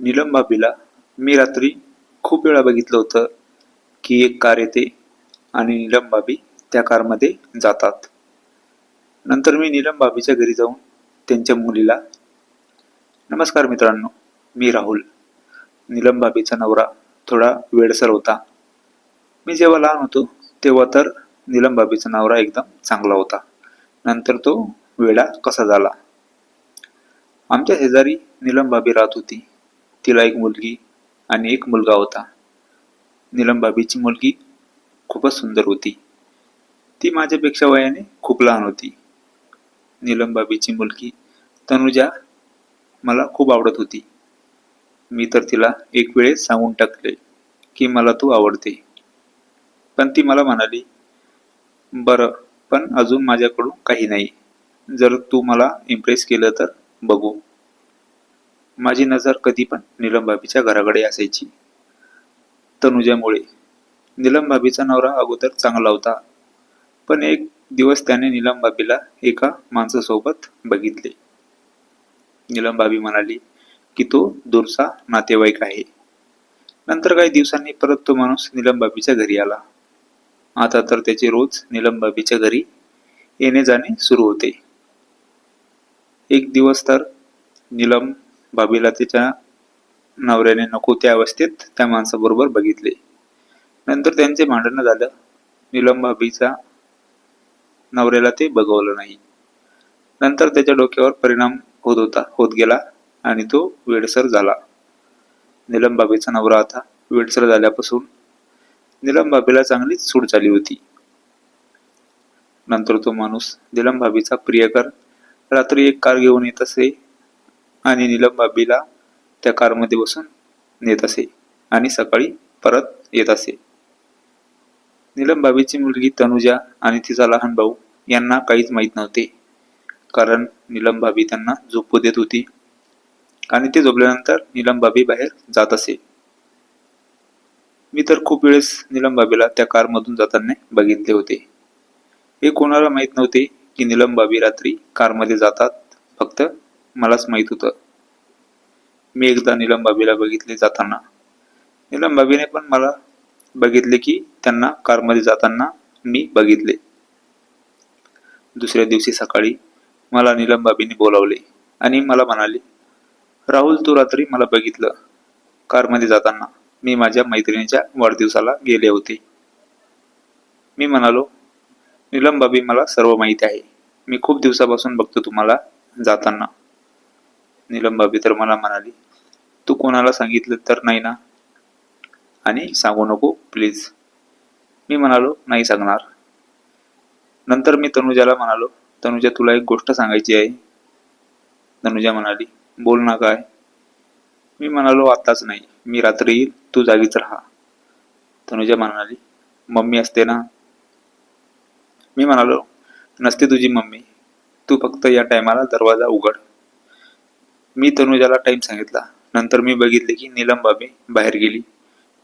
नीलम भाभीला मी रात्री खूप वेळा बघितलं होतं की एक कार येते आणि नीलम भाभी त्या कारमध्ये जातात. नंतर मी नीलम भाभीच्या घरी जाऊन त्यांच्या मुलीला नमस्कार मित्रांनो मी राहुल. नीलम भाभीचा नवरा थोडा वेडसर होता. मी जेव्हा लहान होतो तेव्हा तर नीलम भाभीचा नवरा एकदम चांगला होता. नंतर तो वेडा कसा झाला? आमच्या शेजारी नीलम भाभी राहत होती. तिला एक मुलगी आणि एक मुलगा होता. नीलम मुलगी खूपच सुंदर होती. ती माझ्यापेक्षा वयाने खूप लहान होती. नीलम मुलगी तनुजा मला खूप आवडत होती. मी तर तिला एक वेळेस सांगून टाकले की मला तू आवडते. पण ती मला म्हणाली बरं पण अजून माझ्याकडून काही नाही. जर तू मला इम्प्रेस केलं तर बघू. माझी नजर कधी पण नीलम घराकडे असायची. तनुजामुळे. नीलम नवरा अगोदर चांगला होता पण एक दिवस त्याने नीलम एका माणसासोबत बघितले. नीलम म्हणाली की तो दूरचा नातेवाईक आहे. नंतर काही दिवसांनी परत तो माणूस नीलम घरी आला. आता तर त्याचे रोज नीलम घरी येणे जाणे सुरू होते. एक दिवस तर नीलम भाभीला तिच्या नवऱ्याने नको त्या अवस्थेत त्या माणसाबरोबर बघितले. नंतर त्यांचे भांडणं झालं. निलम भाभीचा नवऱ्याला ते बघवलं नाही. नंतर त्याच्या डोक्यावर परिणाम होत होता होत गेला आणि तो वेडसर झाला. निलम बाबीचा नवरा आता वेडसर झाल्यापासून निलम बाबीला चांगलीच सूड झाली होती. नंतर तो माणूस निलम भाभीचा प्रियकर रात्री एक कार घेऊन येत असे आणि नीलम बाबीला त्या कारमध्ये बसून नेत असे आणि सकाळी परत येत असे. नीलम बाबीची मुलगी तनुजा आणि तिचा लहान भाऊ यांना काहीच माहीत नव्हते. कारण नीलम बाबी त्यांना झोपू देत होती. आणि ते झोपल्यानंतर नीलम बाबी बाहेर जात असे. मी तर खूप वेळेस नीलम बाबीला त्या कारमधून जाताना बघितले होते. हे कोणाला माहीत नव्हते की नीलम बाबी रात्री कारमध्ये जातात फक्त मलाच माहीत होतं. मी एकदा नीलम बाबीला बघितले जाताना. नीलम बाबीने पण मला बघितले की त्यांना कारमध्ये जाताना मी बघितले. दुसऱ्या दिवशी सकाळी मला नीलम बाबीने बोलावले आणि मला म्हणाले राहुल तू रात्री मला बघितलं कारमध्ये जाताना. मी माझ्या मैत्रिणीच्या वाढदिवसाला गेले होते. मी म्हणालो नीलम बाबी मला सर्व माहिती आहे. मी खूप दिवसापासून बघतो तुम्हाला जाताना. निलंबाबी तर मला म्हणाली तू कोणाला सांगितलं तर नाही ना? आणि सांगू नको प्लीज मी म्हणालो नाही सांगणार. नंतर मी तनुजाला म्हणालो तनुजा तुला एक गोष्ट सांगायची आहे. तनुजा म्हणाली बोल ना काय? मी म्हणालो आताच नाही मी रात्री येईल तू जागीच राहा. तनुजा म्हणाली मम्मी असते ना? मी म्हणालो नसते तुझी मम्मी तू फक्त या टायमाला दरवाजा उघड. मी तनुजाला टाइम सांगितला. नंतर मी बघितले की नीलम बाबी बाहेर गेली.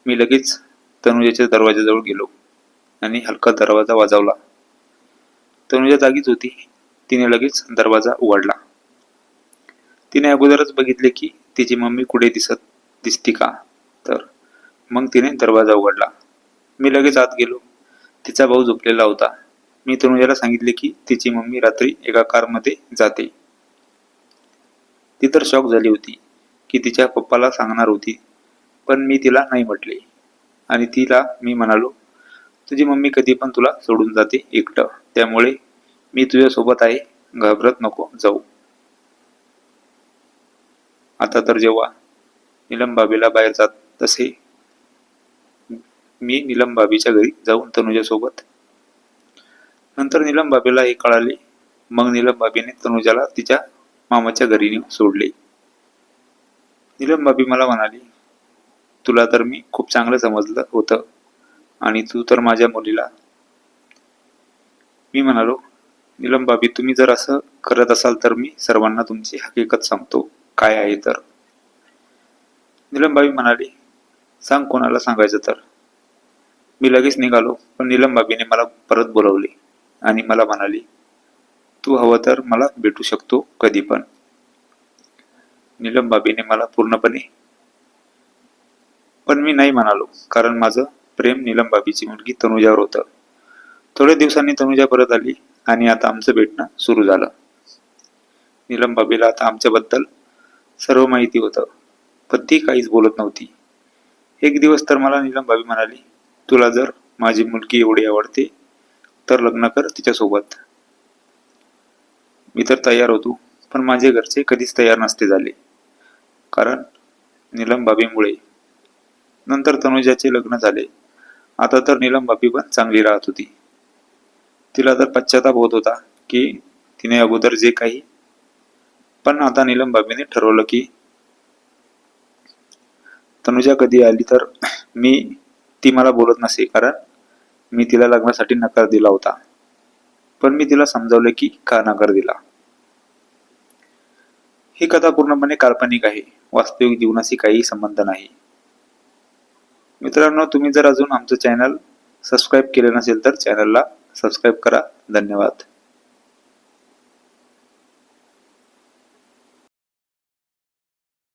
मी लगेच तनुजाच्या दरवाजाजवळ गेलो आणि हलका दरवाजा वाजवला. तनुजा जागीच होती. तिने लगेच दरवाजा उघडला. तिने अगोदरच बघितले की तिची मम्मी कुठे दिसत दिसती का? तर मग तिने दरवाजा उघडला. मी लगेच आत गेलो. तिचा भाऊ झोपलेला होता. मी तनुजाला सांगितले की तिची मम्मी रात्री एका कारमध्ये जाते. ती तर शॉक झाली होती की तिच्या पप्पाला सांगणार होती. पण मी तिला नाही म्हटले. आणि तिला मी म्हणालो तुझी मम्मी कधी पण तुला सोडून जाते एकटं. त्यामुळे मी तुझ्यासोबत आहे. घाबरत नको. जाऊ. आता तर जेव्हा निलम बाबीला बाहेर जात तसे मी निलम बाबीच्या घरी जाऊन तनुजासोबत. नंतर निलम बाबीला हे कळाले. मग निलम बाबीने तनुजाला तिच्या मामाच्या घरी नेऊन सोडले. निलम बाबी मला म्हणाली तुला तर मी खूप चांगलं समजलं होतं आणि तू तर माझ्या मुलीला. मी म्हणालो निलम बाबी तुम्ही जर असं करत असाल तर मी सर्वांना तुमची हकीकत सांगतो. काय आहे तर? निलम बाबी म्हणाली सांग कोणाला सांगायचं तर. मी लगेच निघालो पण निलम बाबीने मला परत बोलवले आणि मला म्हणाली तू हवं तर मला भेटू शकतो कधी पण. निलम बाबीने मला पूर्णपणे पण मी नाही म्हणालो कारण माझं प्रेम निलम बाबीची मुलगी तनुजावर होतं. थोड्या दिवसांनी तनुजा परत आली आणि आता आमचं भेटणं सुरू झालं. निलम बाबीला आता आमच्याबद्दल सर्व माहिती होतं पण ती काहीच बोलत नव्हती. एक दिवस तर मला नीलम बाबी म्हणाली तुला जर माझी मुलगी एवढी आवडते तर लग्न कर तिच्यासोबत. मी तर तयार होतो पण माझे घरचे कधीच तयार नसते झाले. कारण नीलम बाबीमुळे. नंतर तनुजाचे लग्न झाले. आता तर नीलम बाबी पण चांगली राहत होती. तिला तर पश्चाताप होत होता की तिने अगोदर जे काही पण आता नीलम बाबीने ठरवलं की तनुजा कधी आली तर मी ती मला बोलत नसे कारण मी तिला लग्नासाठी नकार दिला होता. पण मी तिला समजावले की का नकार दिला. ही कथा पूर्णपणे काल्पनिक आहे. वास्तविक जीवनाशी काही संबंध नाही. मित्रांनो तुम्ही जर अजून आमचं चॅनल सबस्क्राईब केलं नसेल तर चॅनलला सबस्क्राईब करा. धन्यवाद.